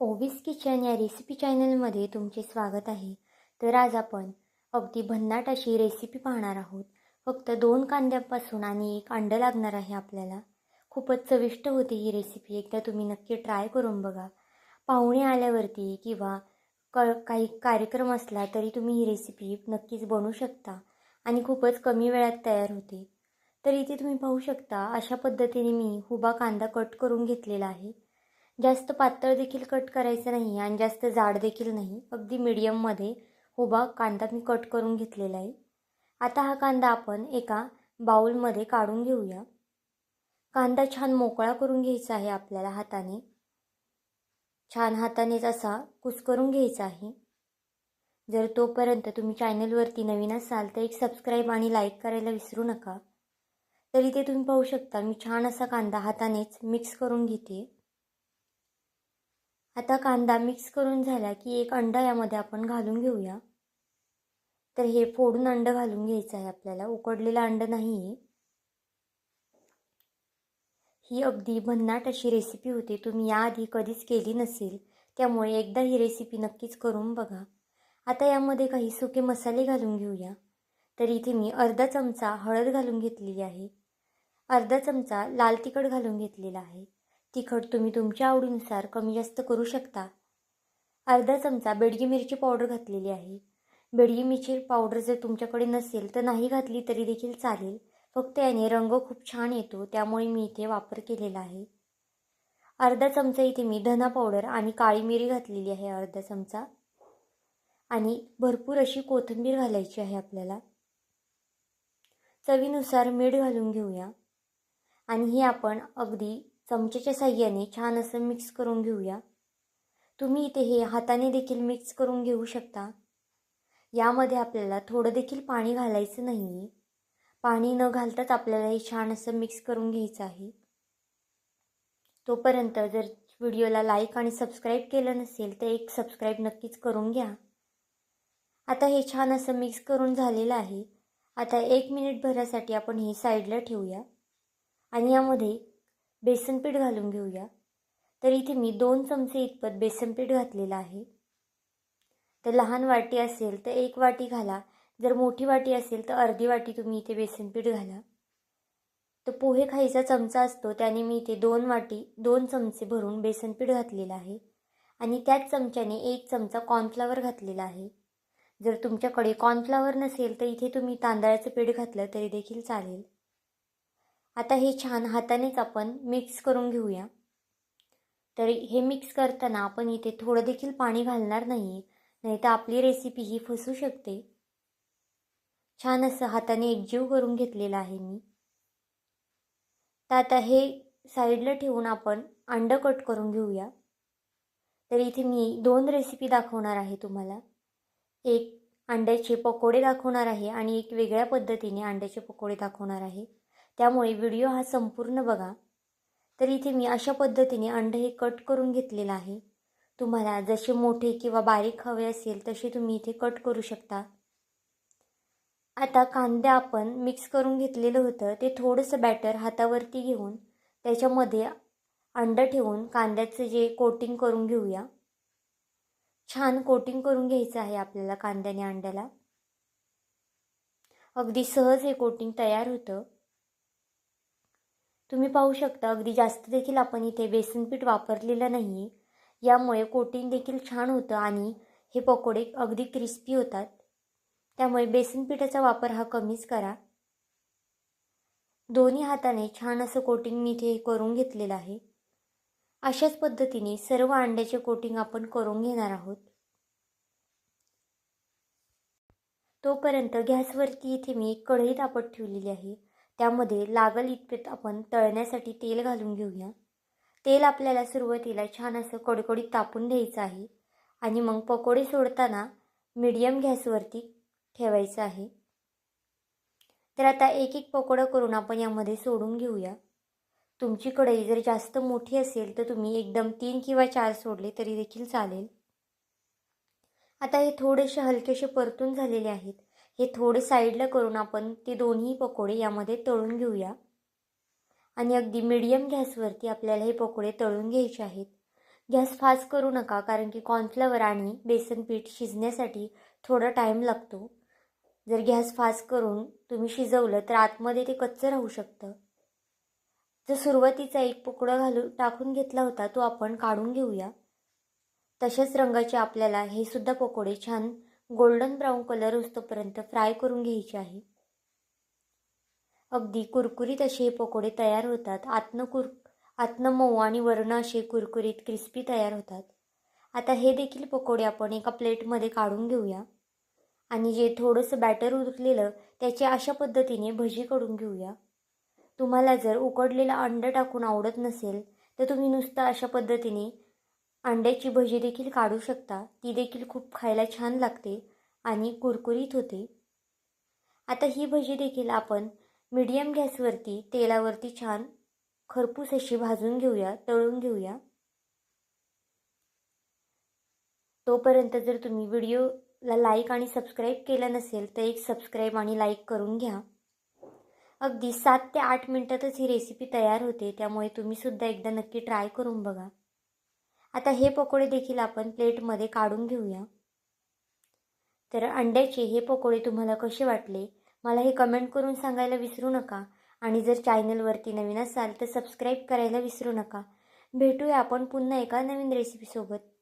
Ovis kitchen या recipe चॅनलमध्ये तुमचे स्वागत आहे. तर आज आपण अगदी भन्नाट अशी रेसिपी पाहणार आहोत. फक्त दोन कांद्यापासून आणि एक अंडं लागणार आहे आपल्याला. खूपच चविष्ट होते ही रेसिपी. एकदा तुम्ही नक्की ट्राय करून बघा. पाहुणे आल्यावरती किंवा क काही कार्यक्रम असला तरी तुम्ही ही रेसिपी नक्कीच बनवू शकता आणि खूपच कमी वेळात तयार होते. तर इथे तुम्ही पाहू शकता अशा पद्धतीने मी हुबा कांदा कट करून घेतलेला आहे. जास्त पातळ देखील कट करायचं नाही आणि जास्त जाड देखील नाही. अगदी मीडियममध्ये उभा कांदा मी कट करून घेतलेला आहे. आता हा कांदा आपण एका बाउलमध्ये काढून घेऊया. कांदा छान मोकळा करून घ्यायचा आहे आपल्याला हाताने. छान हातानेच असा कुस्करून घ्यायचा आहे. जर तोपर्यंत तुम्ही चॅनलवरती नवीन असाल तर एक सबस्क्राईब आणि लाईक करायला विसरू नका. तरी ते तुम्ही पाहू शकता मी छान असा कांदा हातानेच मिक्स करून घेते. आता कांदा मिक्स करून झाला की एक अंडा यामध्ये आपण घालून घेऊया. तर हे फोडून अंड घालून घ्यायचं आहे आपल्याला. उकडलेलं अंड नाही आहे ही अगदी भन्नाट अशी रेसिपी होती. तुम्ही याआधी कधीच केली नसेल. त्यामुळे एकदा ही रेसिपी नक्कीच करून बघा. आता यामध्ये काही सुके मसाले घालून घेऊया. तर इथे मी अर्धा चमचा हळद घालून घेतलेली आहे. अर्धा चमचा लाल तिखट घालून घेतलेला आहे. तिखट तुम्ही तुमच्या आवडीनुसार कमी जास्त करू शकता. अर्धा चमचा बेडगी मिरची पावडर घातलेली आहे. बेडगी मिरची पावडर जर तुमच्याकडे नसेल तर नाही घातली तरी देखील चालेल. फक्त याने रंग खूप छान येतो त्यामुळे मी इथे वापर केलेला आहे. अर्धा चमचा इथे मी धना पावडर आणि काळी मिरी घातलेली आहे अर्धा चमचा. आणि भरपूर अशी कोथिंबीर घालायची आहे आपल्याला. चवीनुसार मीठ घालून घेऊया. आणि हे आपण अगदी चमच्याच्या साह्याने छान असं मिक्स करून घेऊया. तुम्ही इथे हे हाताने देखील मिक्स करून घेऊ शकता. यामध्ये आपल्याला थोडं देखील पाणी घालायचं नाही आहे पाणी न घालताच आपल्याला हे छान असं मिक्स करून घ्यायचं आहे. तोपर्यंत जर व्हिडिओला लाईक आणि सबस्क्राईब केलं नसेल तर एक सबस्क्राईब नक्कीच करून घ्या. आता हे छान असं मिक्स करून झालेलं आहे. आता एक मिनिट भरासाठी आपण हे साईडला ठेवूया. आणि यामध्ये बेसनपीठ घालून घेऊया. तर इथे मी दोन चमचे इतपत बेसनपीठ घातलेलं आहे. तर लहान वाटी असेल तर एक वाटी घाला. जर मोठी वाटी असेल तर अर्धी वाटी तुम्ही इथे बेसनपीठ घाला. तर पोहे खायचा चमचा असतो त्याने मी इथे दोन वाटी दोन चमचे भरून बेसनपीठ घातलेलं आहे. आणि त्याच चमच्याने एक चमचा कॉर्नफ्लावर घातलेला आहे. जर तुमच्याकडे कॉर्नफ्लावर नसेल तर इथे तुम्ही तांदळाचं पीठ घातलं तरी देखील चालेल. आता हे छान हातानेच आपण मिक्स करून घेऊया. तर हे मिक्स करताना आपण इथे थोडं देखील पाणी घालणार नाही नाही तर आपली रेसिपी ही फसू शकते. छान असं हाताने एकजीव करून घेतलेलं आहे मी. तर आता हे साईडला ठेवून आपण अंडं कट करून घेऊया. तर इथे मी दोन रेसिपी दाखवणार आहे तुम्हाला. एक अंड्याचे पकोडे दाखवणार आहे आणि एक वेगळ्या पद्धतीने अंड्याचे पकोडे दाखवणार आहे. त्यामुळे व्हिडिओ हा संपूर्ण बघा. तर इथे मी अशा पद्धतीने अंडे हे कट करून घेतलेलं आहे. तुम्हाला जसे मोठे किंवा बारीक हवे असेल तसे तुम्ही इथे कट करू शकता. आता कांदे आपण मिक्स करून घेतलेलं होतं. ते थोडंसं बॅटर हातावरती घेऊन त्याच्यामध्ये अंडं ठेवून कांद्याचं जे कोटिंग करून घेऊया. छान कोटिंग करून घ्यायचं आहे आपल्याला कांद्याने अंड्याला. अगदी सहज हे कोटिंग तयार होतं. तुम्ही पाहू शकता अगदी जास्त देखील आपण इथे बेसनपीठ वापरलेलं नाही आहे यामुळे कोटिंग देखील छान होतं आणि हे पकोडे अगदी क्रिस्पी होतात. त्यामुळे बेसनपीठाचा वापर हा कमीच करा. दोन्ही हाताने छान असं कोटिंग मी इथे करून घेतलेलं आहे. अशाच पद्धतीने सर्व अंड्याचे कोटिंग आपण करून घेणार आहोत. तोपर्यंत गॅसवरती इथे मी एक कढई तापत ठेवलेली आहे. त्यामध्ये लागल इतपत आपण तळण्यासाठी तेल घालून घेऊया. तेल आपल्याला सुरुवातीला छान असं कडकडीत तापून द्यायचं आहे आणि मग पकोडे सोडताना मीडियम गॅसवरती ठेवायचं आहे. तर आता एक एक पकोडा करून आपण यामध्ये सोडून घेऊया. तुमची कढई जर जास्त मोठी असेल तर तुम्ही एकदम तीन किंवा चार सोडले तरी देखील चालेल. आता हे थोडेसे हलकेसे परतून झालेले आहेत. हे थोडे साईडला करून आपण ते दोन्ही पकोडे यामध्ये तळून घेऊया. आणि अगदी मिडियम गॅसवरती आपल्याला हे पकोडे तळून घ्यायचे आहेत. गॅस फास्ट करू नका कारण की कॉर्नफ्लॉवर आणि बेसन पीठ शिजण्यासाठी थोडा टाईम लागतो. जर गॅस फास्ट करून तुम्ही शिजवलं तर आतमध्ये ते कच्चं राहू शकतं. जो सुरुवातीचा एक पुकडा घालून टाकून घेतला होता तो आपण काढून घेऊया. तशाच रंगाचे आपल्याला हे सुद्धा पकोडे छान गोल्डन ब्राऊन कलर असतोपर्यंत फ्राय करून घ्यायचे आहे. अगदी कुरकुरीत असे हे पकोडे तयार होतात. आतनं कुर आतनं मऊ आणि वर्ण असे कुरकुरीत क्रिस्पी तयार होतात. आता हे देखील पकोडे आपण एका प्लेटमध्ये काढून घेऊया. आणि जे थोडंसं बॅटर उरलेलं त्याचे अशा पद्धतीने भजी करून घेऊया. तुम्हाला जर उकडलेलं अंडं टाकून आवडत नसेल तर तुम्ही नुसतं अशा पद्धतीने अंड्याची भजी देखील काढू शकता. ती देखील खूप खायला छान लागते आणि कुरकुरीत होते. आता ही भजी देखील आपण मीडियम गॅसवरती तेलावरती छान खरपूस अशी भाजून घेऊया तळून घेऊया. तोपर्यंत जर तुम्ही व्हिडिओला लाईक आणि सबस्क्राईब केलं नसेल तर एक सबस्क्राईब आणि लाईक करून घ्या. अगदी सात ते आठ मिनटातच ही रेसिपी तयार होते त्यामुळे तुम्हीसुद्धा एकदा नक्की ट्राय करून बघा. आता हे पकोडे देखील आपण प्लेटमध्ये काढून घेऊया. तर अंड्याचे हे पकोडे तुम्हाला कसे वाटले? मला हे कमेंट करून सांगायला विसरू नका. आणि जर चॅनलवरती नवीन असाल तर सबस्क्राईब करायला विसरू नका. भेटूया आपण पुन्हा एका नवीन रेसिपीसोबत